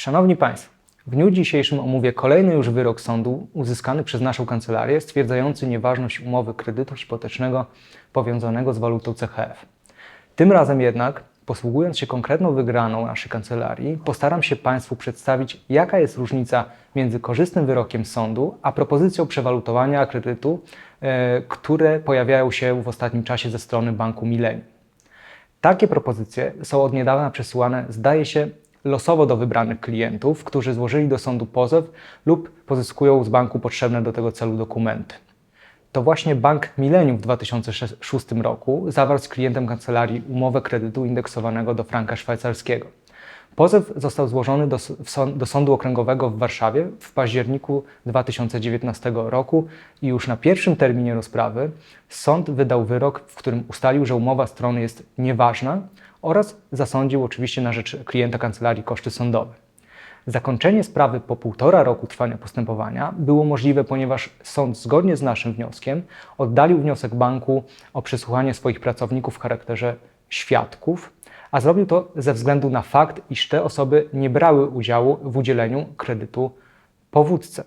Szanowni Państwo, w dniu dzisiejszym omówię kolejny już wyrok sądu uzyskany przez naszą kancelarię stwierdzający nieważność umowy kredytu hipotecznego powiązanego z walutą CHF. Tym razem jednak, posługując się konkretną wygraną naszej kancelarii, postaram się Państwu przedstawić, jaka jest różnica między korzystnym wyrokiem sądu a propozycją przewalutowania kredytu, e, które pojawiają się w ostatnim czasie ze strony Banku Millennium. Takie propozycje są od niedawna przesyłane, zdaje się, losowo do wybranych klientów, którzy złożyli do sądu pozew lub pozyskują z banku potrzebne do tego celu dokumenty. To właśnie Bank Millennium w 2006 roku zawarł z klientem kancelarii umowę kredytu indeksowanego do franka szwajcarskiego. Pozew został złożony do, do, Sądu Okręgowego w Warszawie w październiku 2019 roku i już na pierwszym terminie rozprawy sąd wydał wyrok, w którym ustalił, że umowa strony jest nieważna oraz zasądził oczywiście na rzecz klienta kancelarii koszty sądowe. Zakończenie sprawy po półtora roku trwania postępowania było możliwe, ponieważ sąd zgodnie z naszym wnioskiem oddalił wniosek banku o przesłuchanie swoich pracowników w charakterze świadków, a zrobił to ze względu na fakt, iż te osoby nie brały udziału w udzieleniu kredytu powódce.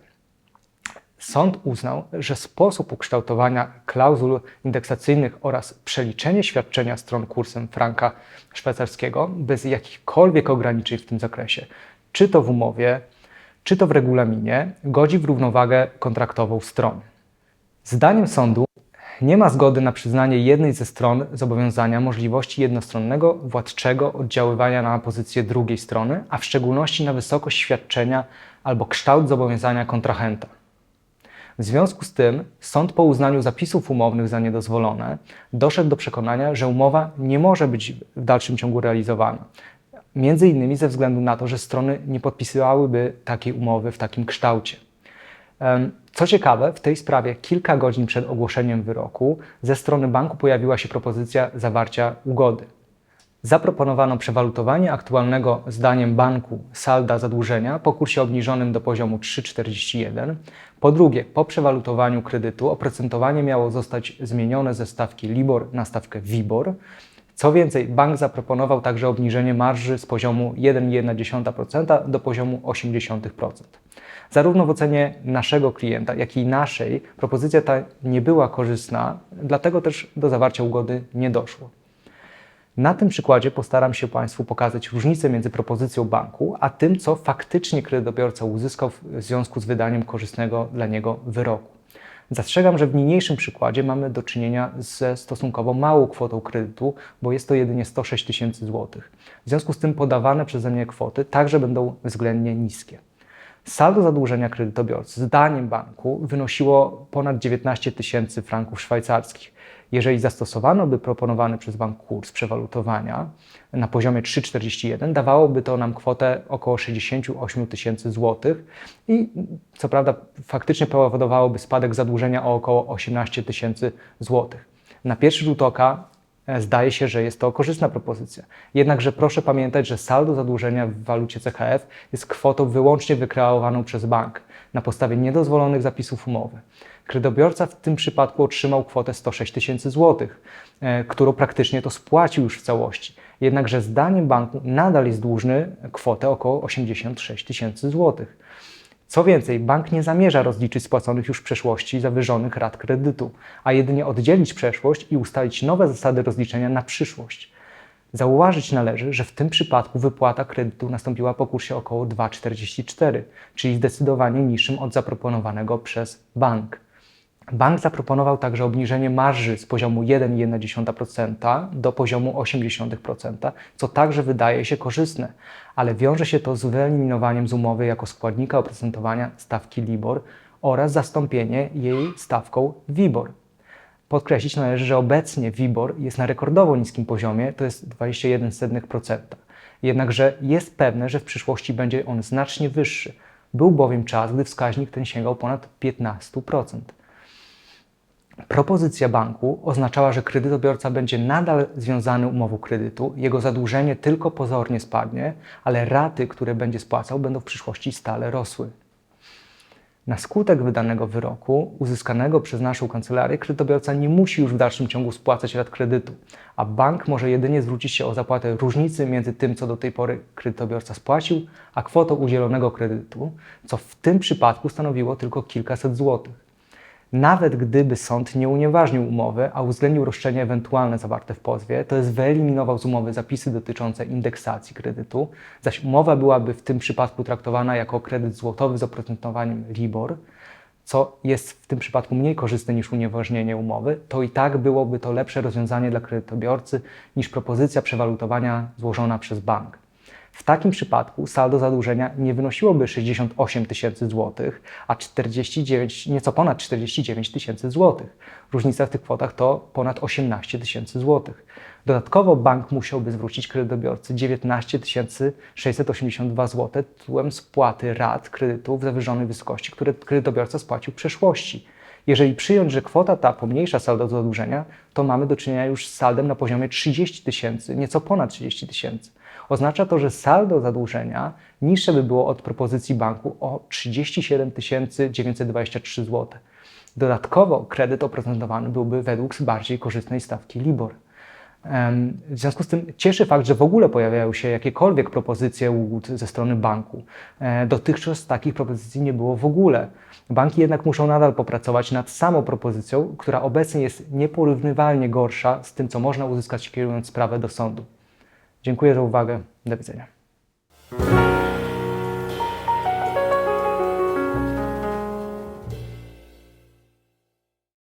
Sąd uznał, że sposób ukształtowania klauzul indeksacyjnych oraz przeliczenie świadczenia stron kursem franka szwajcarskiego bez jakichkolwiek ograniczeń w tym zakresie, czy to w umowie, czy to w regulaminie, godzi w równowagę kontraktową stron. Zdaniem sądu nie ma zgody na przyznanie jednej ze stron zobowiązania możliwości jednostronnego władczego oddziaływania na pozycję drugiej strony, a w szczególności na wysokość świadczenia albo kształt zobowiązania kontrahenta. W związku z tym sąd po uznaniu zapisów umownych za niedozwolone doszedł do przekonania, że umowa nie może być w dalszym ciągu realizowana. Między innymi ze względu na to, że strony nie podpisywałyby takiej umowy w takim kształcie. Co ciekawe, w tej sprawie kilka godzin przed ogłoszeniem wyroku ze strony banku pojawiła się propozycja zawarcia ugody. Zaproponowano przewalutowanie aktualnego zdaniem banku salda zadłużenia po kursie obniżonym do poziomu 3,41. Po drugie, po przewalutowaniu kredytu oprocentowanie miało zostać zmienione ze stawki LIBOR na stawkę WIBOR. Co więcej, bank zaproponował także obniżenie marży z poziomu 1,1% do poziomu 0,8%. Zarówno w ocenie naszego klienta, jak i naszej propozycja ta nie była korzystna, dlatego też do zawarcia ugody nie doszło. Na tym przykładzie postaram się Państwu pokazać różnicę między propozycją banku, a tym, co faktycznie kredytobiorca uzyskał w związku z wydaniem korzystnego dla niego wyroku. Zastrzegam, że w niniejszym przykładzie mamy do czynienia ze stosunkowo małą kwotą kredytu, bo jest to jedynie 106 tysięcy złotych. W związku z tym podawane przeze mnie kwoty także będą względnie niskie. Saldo zadłużenia kredytobiorcy zdaniem banku wynosiło ponad 19 tysięcy franków szwajcarskich. Jeżeli zastosowano by proponowany przez bank kurs przewalutowania na poziomie 3,41, dawałoby to nam kwotę około 68 tysięcy złotych i co prawda faktycznie powodowałoby spadek zadłużenia o około 18 tysięcy złotych. Na pierwszy rzut oka e, zdaje się, że jest to korzystna propozycja. Jednakże proszę pamiętać, że saldo zadłużenia w walucie CHF jest kwotą wyłącznie wykreowaną przez bank na podstawie niedozwolonych zapisów umowy. Kredytobiorca w tym przypadku otrzymał kwotę 106 tysięcy złotych, e, którą praktycznie to spłacił już w całości. Jednakże zdaniem banku nadal jest dłużny kwotę około 86 tysięcy złotych. Co więcej, bank nie zamierza rozliczyć spłaconych już w przeszłości zawyżonych rat kredytu, a jedynie oddzielić przeszłość i ustalić nowe zasady rozliczenia na przyszłość. Zauważyć należy, że w tym przypadku wypłata kredytu nastąpiła po kursie około 2,44, czyli zdecydowanie niższym od zaproponowanego przez bank. Bank zaproponował także obniżenie marży z poziomu 1,1% do poziomu 0,8%, co także wydaje się korzystne, ale wiąże się to z wyeliminowaniem z umowy jako składnika oprocentowania stawki LIBOR oraz zastąpienie jej stawką WIBOR. Podkreślić należy, że obecnie WIBOR jest na rekordowo niskim poziomie, to jest 21%. Jednakże jest pewne, że w przyszłości będzie on znacznie wyższy. Był bowiem czas, gdy wskaźnik ten sięgał ponad 15%. Propozycja banku oznaczała, że kredytobiorca będzie nadal związany umową kredytu, jego zadłużenie tylko pozornie spadnie, ale raty, które będzie spłacał, będą w przyszłości stale rosły. Na skutek wydanego wyroku, uzyskanego przez naszą kancelarię, kredytobiorca nie musi już w dalszym ciągu spłacać rat kredytu, a bank może jedynie zwrócić się o zapłatę różnicy między tym, co do tej pory kredytobiorca spłacił, a kwotą udzielonego kredytu, co w tym przypadku stanowiło tylko kilkaset złotych. Nawet gdyby sąd nie unieważnił umowy, a uwzględnił roszczenia ewentualne zawarte w pozwie, to jest wyeliminował z umowy zapisy dotyczące indeksacji kredytu, zaś umowa byłaby w tym przypadku traktowana jako kredyt złotowy z oprocentowaniem LIBOR, co jest w tym przypadku mniej korzystne niż unieważnienie umowy, to i tak byłoby to lepsze rozwiązanie dla kredytobiorcy niż propozycja przewalutowania złożona przez bank. W takim przypadku saldo zadłużenia nie wynosiłoby 68 tysięcy złotych, a 49, nieco ponad 49 tysięcy złotych. Różnica w tych kwotach to ponad 18 tysięcy złotych. Dodatkowo bank musiałby zwrócić kredytobiorcy 19 682 zł tytułem spłaty rat kredytu w zawyżonej wysokości, które kredytobiorca spłacił w przeszłości. Jeżeli przyjąć, że kwota ta pomniejsza saldo zadłużenia, to mamy do czynienia już z saldem na poziomie 30 tysięcy, nieco ponad 30 tysięcy. Oznacza to, że saldo zadłużenia niższe by było od propozycji banku o 37 923 zł. Dodatkowo kredyt oprocentowany byłby według bardziej korzystnej stawki LIBOR. W związku z tym cieszy fakt, że w ogóle pojawiają się jakiekolwiek propozycje ugód ze strony banku. E, Dotychczas takich propozycji nie było w ogóle. Banki jednak muszą nadal popracować nad samą propozycją, która obecnie jest nieporównywalnie gorsza z tym, co można uzyskać kierując sprawę do sądu. Dziękuję za uwagę. Do widzenia.